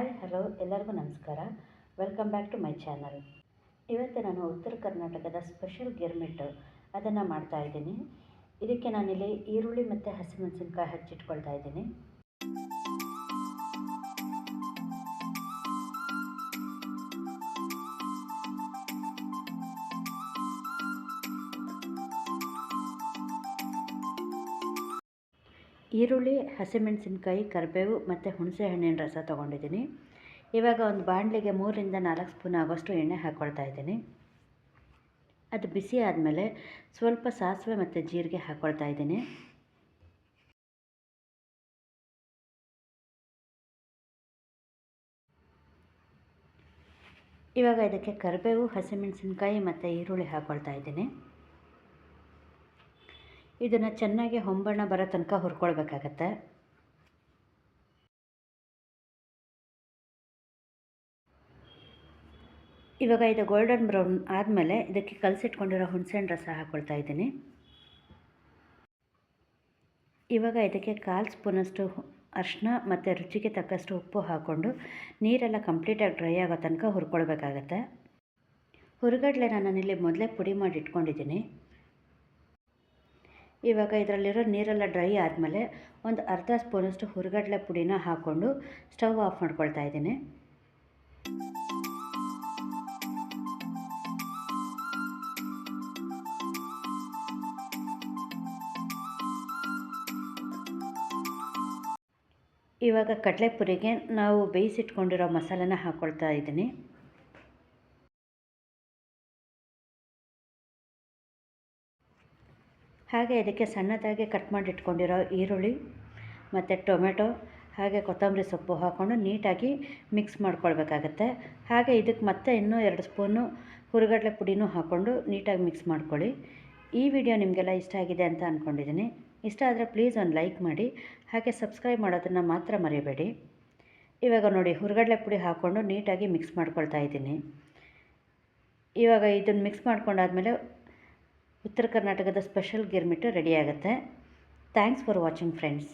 Hi, hello, ಎಲ್ಲರಿಗೂ ನಮಸ್ಕಾರ. Welcome back to my channel ಇವತ್ತು ನಾನು ಉತ್ತರ ಕರ್ನಾಟಕದ ಸ್ಪೆಷಲ್ ಗಿರ್ಮಿಟ್ಟು ಅದನ್ನು ಮಾಡ್ತಾ ಇದ್ದೀನಿ. ಇದಕ್ಕೆ ನಾನಿಲ್ಲಿ ಈರುಳ್ಳಿ ಮತ್ತು ಹಸಿಮೆಣಸಿನ್ಕಾಯಿ ಹಚ್ಚಿಟ್ಕೊಳ್ತಾ ಇದ್ದೀನಿ. ಈರುಳ್ಳಿ, ಹಸಿಮೆಣಸಿನ್ಕಾಯಿ, ಕರಿಬೇವು ಮತ್ತು ಹುಣಸೆ ಹಣ್ಣಿನ ರಸ ತೊಗೊಂಡಿದ್ದೀನಿ. ಇವಾಗ ಒಂದು ಬಾಣಲಿಗೆ ಮೂರರಿಂದ ನಾಲ್ಕು ಸ್ಪೂನ್ ಆಗೋಷ್ಟು ಎಣ್ಣೆ ಹಾಕ್ಕೊಳ್ತಾ ಇದ್ದೀನಿ. ಅದು ಬಿಸಿ ಆದಮೇಲೆ ಸ್ವಲ್ಪ ಸಾಸಿವೆ ಮತ್ತು ಜೀರಿಗೆ ಹಾಕ್ಕೊಳ್ತಾ ಇದ್ದೀನಿ. ಇವಾಗ ಇದಕ್ಕೆ ಕರಿಬೇವು, ಹಸಿಮೆಣಸಿನ್ಕಾಯಿ ಮತ್ತು ಈರುಳ್ಳಿ ಹಾಕ್ಕೊಳ್ತಾ ಇದ್ದೀನಿ. ಇದನ್ನು ಚೆನ್ನಾಗಿ ಹೊಂಬಣ್ಣ ಬರೋ ತನಕ ಹುರ್ಕೊಳ್ಬೇಕಾಗತ್ತೆ. ಇವಾಗ ಇದು ಗೋಲ್ಡನ್ ಬ್ರೌನ್ ಆದಮೇಲೆ ಇದಕ್ಕೆ ಕಲಸಿಟ್ಕೊಂಡಿರೋ ಹುಣಸೆಹಣ್ಣು ರಸ ಹಾಕ್ಕೊಳ್ತಾ ಇದ್ದೀನಿ. ಇವಾಗ ಇದಕ್ಕೆ ಕಾಲು ಸ್ಪೂನಷ್ಟು ಅರಿಶಿನ ಮತ್ತು ರುಚಿಗೆ ತಕ್ಕಷ್ಟು ಉಪ್ಪು ಹಾಕ್ಕೊಂಡು ನೀರೆಲ್ಲ ಕಂಪ್ಲೀಟಾಗಿ ಡ್ರೈ ಆಗೋ ತನಕ ಹುರ್ಕೊಳ್ಬೇಕಾಗತ್ತೆ. ನಾನು ಇಲ್ಲಿ ಮೊದಲೇ ಪುಡಿ ಮಾಡಿ ಇಟ್ಕೊಂಡಿದ್ದೀನಿ. ಇವಾಗ ಇದರಲ್ಲಿರೋ ನೀರೆಲ್ಲ ಡ್ರೈ ಆದಮೇಲೆ ಒಂದು ಅರ್ಧ ಸ್ಪೂನಷ್ಟು ಹುರುಗಡ್ಲೆ ಪುಡಿನ ಹಾಕ್ಕೊಂಡು ಸ್ಟವ್ ಆಫ್ ಮಾಡ್ಕೊಳ್ತಾ ಇದ್ದೀನಿ. ಇವಾಗ ಕಡಲೆಪುರಿಗೆ ನಾವು ಬೇಯಿಸಿಟ್ಕೊಂಡಿರೋ ಮಸಾಲೆನ ಹಾಕ್ಕೊಳ್ತಾ ಇದ್ದೀನಿ. ಹಾಗೆ ಇದಕ್ಕೆ ಸಣ್ಣದಾಗಿ ಕಟ್ ಮಾಡಿ ಇಟ್ಕೊಂಡಿರೋ ಈರುಳ್ಳಿ ಮತ್ತು ಟೊಮೆಟೊ, ಹಾಗೆ ಕೊತ್ತಂಬರಿ ಸೊಪ್ಪು ಹಾಕ್ಕೊಂಡು ನೀಟಾಗಿ ಮಿಕ್ಸ್ ಮಾಡ್ಕೊಳ್ಬೇಕಾಗತ್ತೆ. ಹಾಗೆ ಇದಕ್ಕೆ ಮತ್ತೆ ಇನ್ನೂ ಎರಡು ಸ್ಪೂನು ಹುರುಗಡಲೆ ಪುಡಿನೂ ಹಾಕ್ಕೊಂಡು ನೀಟಾಗಿ ಮಿಕ್ಸ್ ಮಾಡ್ಕೊಳ್ಳಿ. ಈ ವಿಡಿಯೋ ನಿಮಗೆಲ್ಲ ಇಷ್ಟ ಆಗಿದೆ ಅಂತ ಅಂದ್ಕೊಂಡಿದ್ದೀನಿ ಇಷ್ಟ ಆದರೆ ಪ್ಲೀಸ್ ಒಂದು ಲೈಕ್ ಮಾಡಿ, ಹಾಗೆ ಸಬ್ಸ್ಕ್ರೈಬ್ ಮಾಡೋದನ್ನು ಮಾತ್ರ ಮರಿಬೇಡಿ. ಇವಾಗ ನೋಡಿ, ಹುರುಗಡಲೆ ಪುಡಿ ಹಾಕ್ಕೊಂಡು ನೀಟಾಗಿ ಮಿಕ್ಸ್ ಮಾಡ್ಕೊಳ್ತಾ ಇದ್ದೀನಿ. ಇವಾಗ ಇದನ್ನು ಮಿಕ್ಸ್ ಮಾಡ್ಕೊಂಡಾದಮೇಲೆ ಉತ್ತರ ಕರ್ನಾಟಕದ ಸ್ಪೆಷಲ್ ಗಿರ್ಮಿಟ್ಟು ರೆಡಿ ಆಗುತ್ತೆ. Thanks for watching friends